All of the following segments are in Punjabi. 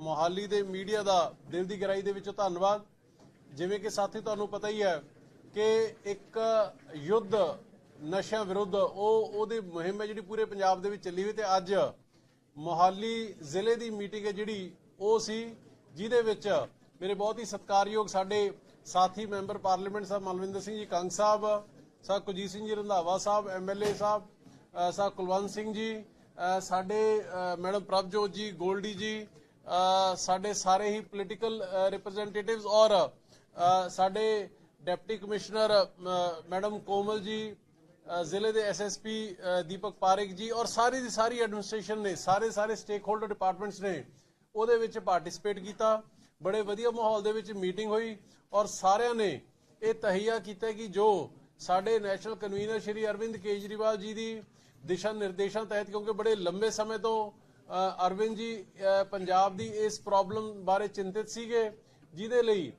ਮੋਹਾਲੀ ਦੇ ਮੀਡੀਆ ਦਾ ਦਿਲ ਦੀ ਗਹਿਰਾਈ ਦੇ ਵਿੱਚੋਂ ਧੰਨਵਾਦ। ਜਿਵੇਂ ਕਿ ਸਾਥੀ ਤੁਹਾਨੂੰ ਪਤਾ ਹੀ ਹੈ ਕਿ ਇੱਕ ਯੁੱਧ ਨਸ਼ਿਆਂ ਵਿਰੁੱਧ ਉਹ ਉਹਦੀ ਮੁਹਿੰਮ ਹੈ ਜਿਹੜੀ ਪੂਰੇ ਪੰਜਾਬ ਦੇ ਵਿੱਚ ਚੱਲੀ ਹੋਈ ਤੇ ਅੱਜ ਮੋਹਾਲੀ ਜ਼ਿਲ੍ਹੇ ਦੀ ਮੀਟਿੰਗ ਹੈ ਜਿਹੜੀ ਉਹ ਸੀ ਜਿਹਦੇ ਵਿੱਚ ਮੇਰੇ ਬਹੁਤ ਹੀ ਸਤਿਕਾਰਯੋਗ ਸਾਡੇ ਸਾਥੀ member parliament sahib Malvinder Singh ji Kang sahib sahib Kuljit Singh ji Randhawa sahib MLA sahib ਅ, ਸਾਹਿਬ ਕੁਲਵੰਤ ਸਿੰਘ ਜੀ ਸਾਡੇ ਮੈਡਮ ਪ੍ਰਭਜੋਤ ਜੀ ਗੋਲਡੀ ਜੀ ਸਾਡੇ ਸਾਰੇ ਹੀ ਪੋਲੀਟੀਕਲ ਰਿਪਰੈਜ਼ੈਂਟੇਟਿਵਸ ਔਰ ਸਾਡੇ ਡਿਪਟੀ ਕਮਿਸ਼ਨਰ ਮੈਡਮ ਕੋਮਲ ਜੀ ਜ਼ਿਲ੍ਹੇ ਦੇ ਐਸਐਸਪੀ ਦੀਪਕ ਪਾਰਿਕ ਜੀ ਔਰ ਸਾਰੀ ਦੀ ਸਾਰੀ ਐਡਮਿਨਿਸਟ੍ਰੇਸ਼ਨ ਨੇ, ਸਾਰੇ ਸਾਰੇ ਸਟੇਕ ਹੋਲਡਰ ਡਿਪਾਰਟਮੈਂਟਸ ਨੇ, ਉਹਦੇ ਵਿੱਚ ਪਾਰਟਿਸਿਪੇਟ ਕੀਤਾ। ਬੜੇ ਵਧੀਆ ਮਾਹੌਲ ਦੇ ਵਿੱਚ ਮੀਟਿੰਗ ਹੋਈ ਔਰ ਸਾਰਿਆਂ ਨੇ ਇਹ ਤਹਈਆ ਕੀਤਾ ਕਿ ਜੋ ਸਾਡੇ ਨੈਸ਼ਨਲ ਕਨਵੀਨਰ ਸ਼੍ਰੀ ਅਰਵਿੰਦ ਕੇਜਰੀਵਾਲ ਜੀ ਦੀ ਦਿਸ਼ਾ ਨਿਰਦੇਸ਼ਾਂ ਤਹਿਤ ਕਿਉਂਕਿ ਬੜੇ ਲੰਬੇ ਸਮੇਂ ਤੋਂ ਅਰਵਿੰਦ ਜੀ ਪੰਜਾਬ ਦੀ ਇਸ ਪ੍ਰੋਬਲਮ ਬਾਰੇ ਚਿੰਤਿਤ ਸੀਗੇ, ਜਿਹਦੇ ਲਈ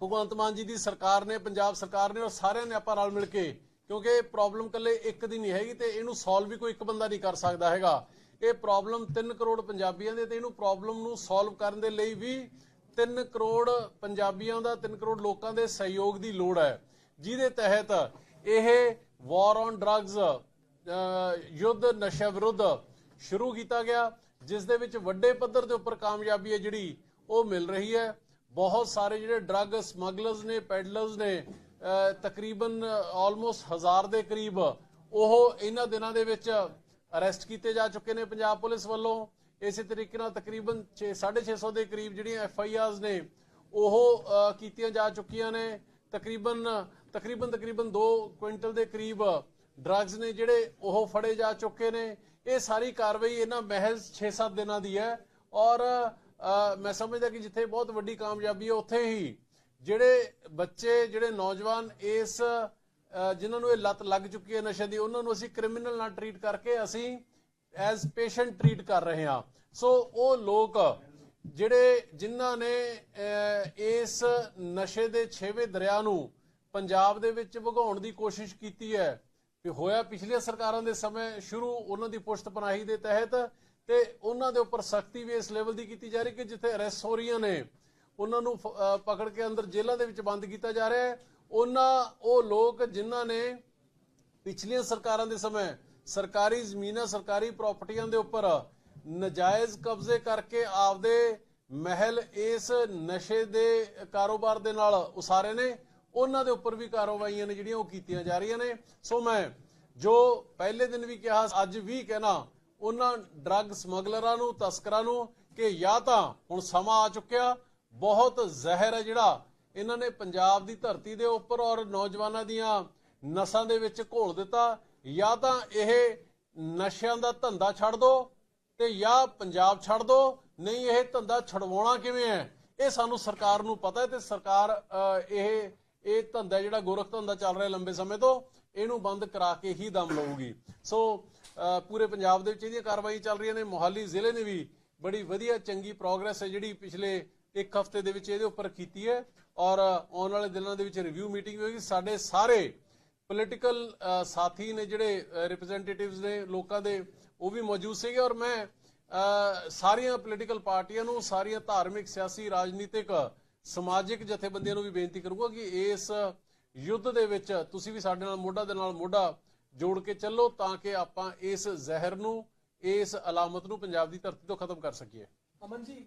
ਭਗਵੰਤ ਮਾਨ ਜੀ ਦੀ ਸਰਕਾਰ ਨੇ, ਪੰਜਾਬ ਸਰਕਾਰ ਨੇ ਔਰ ਸਾਰਿਆਂ ਨੇ ਆਪਾਂ ਰਲ ਮਿਲ ਕੇ, ਕਿਉਂਕਿ ਇਹ ਪ੍ਰੋਬਲਮ ਕੱਲੇ ਇੱਕ ਦੀ ਨਹੀਂ ਹੈਗੀ ਤੇ ਇਹਨੂੰ ਸੋਲਵ ਵੀ ਕੋਈ ਇੱਕ ਬੰਦਾ ਨਹੀਂ ਕਰ ਸਕਦਾ ਹੈਗਾ। ਇਹ ਪ੍ਰੋਬਲਮ 3 ਕਰੋੜ ਪੰਜਾਬੀਆਂ ਦੇ ਤੇ ਇਹਨੂੰ ਪ੍ਰੋਬਲਮ ਨੂੰ ਸੋਲਵ ਕਰਨ ਦੇ ਲਈ ਵੀ 3 ਕਰੋੜ ਪੰਜਾਬੀਆਂ ਦਾ 3 ਕਰੋੜ ਲੋਕਾਂ ਦੇ ਸਹਿਯੋਗ ਦੀ ਲੋੜ ਹੈ। ਜਿਹਦੇ ਤਹਿਤ ਇਹ ਵਾਰ ਔਨ ਡਰੱਗਸ ਯੁੱਧ ਨਸ਼ਾ ਵਿਰੁੱਧ ਸ਼ੁਰੂ ਕੀਤਾ ਗਿਆ, ਜਿਸ ਦੇ ਵਿੱਚ ਵੱਡੇ ਪੱਧਰ ਦੇ ਉੱਪਰ ਕਾਮਯਾਬੀ ਹੈ ਜਿਹੜੀ, ਉਹ ਮਿਲ ਰਹੀ ਹੈ। ਬਹੁਤ ਸਾਰੇ ਜਿਹੜੇ ਡਰੱਗ ਸਮਗਲਰਸ ਨੇ ਪੈਡਲਰਸ ਨੇ ਤਕਰੀਬਨ ਆਲਮੋਸਟ ਹਜ਼ਾਰ ਦੇ ਕਰੀਬ, ਉਹ ਇਹਨਾਂ ਦਿਨਾਂ ਦੇ ਵਿੱਚ ਅਰੈਸਟ ਕੀਤੇ ਜਾ ਚੁੱਕੇ ਨੇ ਪੰਜਾਬ ਪੁਲਿਸ ਵੱਲੋਂ। ਇਸੇ ਤਰੀਕੇ ਨਾਲ ਤਕਰੀਬਨ 6 650 ਦੇ ਕਰੀਬ ਜਿਹੜੀਆਂ ਐਫ ਆਈ ਆਰਸ ਨੇ, ਉਹ ਕੀਤੀਆਂ ਜਾ ਚੁੱਕੀਆਂ ਨੇ। ਤਕਰੀਬਨ ਤਕਰੀਬਨ ਤਕਰੀਬਨ 2 ਕੁਇੰਟਲ ਦੇ ਕਰੀਬ ਡਰੱਗਸ ਨੇ ਜਿਹੜੇ, ਉਹ ਫੜੇ ਜਾ ਚੁੱਕੇ ਨੇ। ਇਹ ਸਾਰੀ ਕਾਰਵਾਈ ਇਹਨਾਂ ਮਹਿਜ਼ 6-7 ਦਿਨਾਂ ਦੀ ਹੈ। ਔਰ ਮੈਂ ਸਮਝਦਾ ਕਿ ਜਿੱਥੇ ਬਹੁਤ ਵੱਡੀ ਕਾਮਯਾਬੀ ਹੈ, ਉੱਥੇ ਹੀ ਜਿਹੜੇ ਬੱਚੇ, ਜਿਹੜੇ ਨੌਜਵਾਨ ਇਸ ਜਿਨ੍ਹਾਂ ਨੂੰ ਇਹ ਲੱਤ ਲੱਗ ਚੁੱਕੀ ਹੈ ਨਸ਼ੇ ਦੀ, ਉਹਨਾਂ ਨੂੰ ਅਸੀਂ ਕ੍ਰਿਮੀਨਲ ਨਾਲ ਟ੍ਰੀਟ ਕਰਕੇ ਅਸੀਂ ਐਜ਼ ਪੇਸ਼ੈਂਟ ਟ੍ਰੀਟ ਕਰ ਰਹੇ ਹਾਂ। ਸੋ ਉਹ ਲੋਕ ਜਿਹੜੇ, ਜਿਨ੍ਹਾਂ ਨੇ ਇਸ ਨਸ਼ੇ ਦੇ ਛੇਵੇਂ ਦਰਿਆ ਨੂੰ ਪੰਜਾਬ ਦੇ ਵਿੱਚ ਵਗਾਉਣ ਦੀ ਕੋਸ਼ਿਸ਼ ਕੀਤੀ ਹੈ ਕਿ ਹੋਇਆ ਪਿਛਲੀਆਂ ਸਰਕਾਰਾਂ ਦੇ ਸਮੇਂ ਸ਼ੁਰੂ ਉਹਨਾਂ ਦੀ ਪੁਸ਼ਤ ਪਨਾਹੀ ਦੇ ਤਹਿਤ ਤੇ ਉਹਨਾਂ ਦੇ ਉੱਪਰ ਸਖਤੀ ਵੀ ਇਸ ਲੈਵਲ ਦੀ ਕੀਤੀ ਜਾ ਰਹੀ ਕਿ ਜਿੱਥੇ ਅਰੈਸਟ ਹੋ ਰਹੀਆਂ ਨੇ, ਉਹਨਾਂ ਨੂੰ ਪਕੜ ਕੇ ਅੰਦਰ ਜੇਲ੍ਹਾਂ ਦੇ ਵਿੱਚ ਬੰਦ ਕੀਤਾ ਜਾ ਰਿਹਾ ਹੈ। ਉਹਨਾਂ, ਉਹ ਲੋਕ ਜਿਨ੍ਹਾਂ ਨੇ ਪਿਛਲੀਆਂ ਸਰਕਾਰਾਂ ਦੇ ਸਮੇਂ ਸਰਕਾਰੀ ਜ਼ਮੀਨਾਂ, ਸਰਕਾਰੀ ਪ੍ਰਾਪਰਟੀਆਂ ਦੇ ਉੱਪਰ ਨਜਾਇਜ਼ ਕਬਜ਼ੇ ਕਰਕੇ ਆਪਦੇ ਮਹਿਲ ਇਸ ਨਸ਼ੇ ਦੇ ਕਾਰੋਬਾਰ ਦੇ ਨਾਲ ਉਸਾਰੇ ਨੇ ਉਹਨਾਂ ਦੇ ਉੱਪਰ ਵੀ ਕਾਰਵਾਈਆਂ ਨੇ ਜਿਹੜੀਆਂ ਉਹ ਕੀਤੀਆਂ ਜਾ ਰਹੀਆਂ ਨੇ। ਸੋ ਮੈਂ ਜੋ ਪਹਿਲੇ ਦਿਨ ਵੀ ਕਿਹਾ, ਅੱਜ ਵੀ ਕਹਿਣਾ, ਉਹਨਾਂ ਡਰੱਗ ਸਮਗਲਰਾਂ ਨੂੰ, ਤਸਕਰਾਂ ਨੂੰ ਕਿ ਜਾਂ ਤਾਂ ਹੁਣ ਸਮਾਂ ਆ ਚੁੱਕਿਆ, ਬਹੁਤ ਜ਼ਹਿਰ ਹੈ ਜਿਹੜਾ ਇਹਨਾਂ ਨੇ ਪੰਜਾਬ ਦੀ ਧਰਤੀ ਦੇ ਉੱਪਰ ਔਰ ਨੌਜਵਾਨਾਂ ਦੀਆਂ ਨਸਾਂ ਦੇ ਵਿੱਚ ਘੋਲ ਦਿੱਤਾ। ਜਾਂ ਤਾਂ ਇਹ ਨਸ਼ਿਆਂ ਦਾ ਧੰਦਾ ਛੱਡ ਦੋ ਤੇ ਜਾਂ ਪੰਜਾਬ ਛੱਡ ਦੋ, ਨਹੀਂ ਇਹ ਧੰਦਾ ਛਡਵਾਉਣਾ ਕਿਵੇਂ ਹੈ? ਇਹ ਸਾਨੂੰ ਸਰਕਾਰ ਨੂੰ ਪਤਾ ਹੈ ਤੇ ਸਰਕਾਰ ਇਹ ਇਹ ਧੰਦਾ ਜਿਹੜਾ ਗੋਰਖ ਧੰਦਾ ਚੱਲ ਰਿਹਾ ਲੰਬੇ ਸਮੇਂ ਤੋਂ, ਇਹਨੂੰ ਬੰਦ ਕਰਾ ਕੇ ਹੀ ਦਮ ਲਊਗੀ। ਸੋ ਪੂਰੇ ਪੰਜਾਬ ਦੇ ਵਿੱਚ ਇਹਦੀਆਂ ਕਾਰਵਾਈ ਚੱਲ ਰਹੀਆਂ ਨੇ। ਮੋਹਾਲੀ ਜ਼ਿਲ੍ਹੇ ਨੇ ਵੀ ਬੜੀ ਵਧੀਆ, ਚੰਗੀ ਪ੍ਰੋਗਰੈਸ ਹੈ ਜਿਹੜੀ ਪਿਛਲੇ ਇੱਕ ਹਫ਼ਤੇ ਦੇ ਵਿੱਚ ਇਹਦੇ ਉੱਪਰ ਕੀਤੀ ਹੈ। ਔਰ ਆਉਣ ਵਾਲੇ ਦਿਨਾਂ ਦੇ ਵਿੱਚ ਰਿਵਿਊ ਮੀਟਿੰਗ ਹੋਏਗੀ। ਸਾਡੇ ਸਾਰੇ ਪੋਲੀਟੀਕਲ ਸਾਥੀ ਨੇ ਜਿਹੜੇ ਰਿਪਰੈਜ਼ੈਂਟੇਟਿਵਸ ਨੇ, ਲੋਕਾਂ ਦੇ, ਉਹ ਵੀ ਮੌਜੂਦ ਸੀਗੇ। ਔਰ ਮੈਂ ਸਾਰੀਆਂ ਪੋਲੀਟੀਕਲ ਪਾਰਟੀਆਂ ਨੂੰ, ਸਾਰੀਆਂ ਧਾਰਮਿਕ, ਸਿਆਸੀ, ਰਾਜਨੀਤਿਕ ਸਮਾਜਿਕ ਜਥੇਬੰਦੀਆਂ ਨੂੰ ਵੀ ਬੇਨਤੀ ਕਰੂੰਗਾ ਕਿ ਇਸ ਯੁੱਧ ਦੇ ਵਿੱਚ ਤੁਸੀਂ ਵੀ ਸਾਡੇ ਨਾਲ ਮੋਢਾ ਦੇ ਨਾਲ ਮੋਢਾ ਜੋੜ ਕੇ ਚੱਲੋ ਤਾਂ ਕਿ ਆਪਾਂ ਇਸ ਜ਼ਹਿਰ ਨੂੰ, ਇਸ ਅਲਾਮਤ ਨੂੰ ਪੰਜਾਬ ਦੀ ਧਰਤੀ ਤੋਂ ਖਤਮ ਕਰ ਸਕੀਏ। ਅਮਨ ਜੀ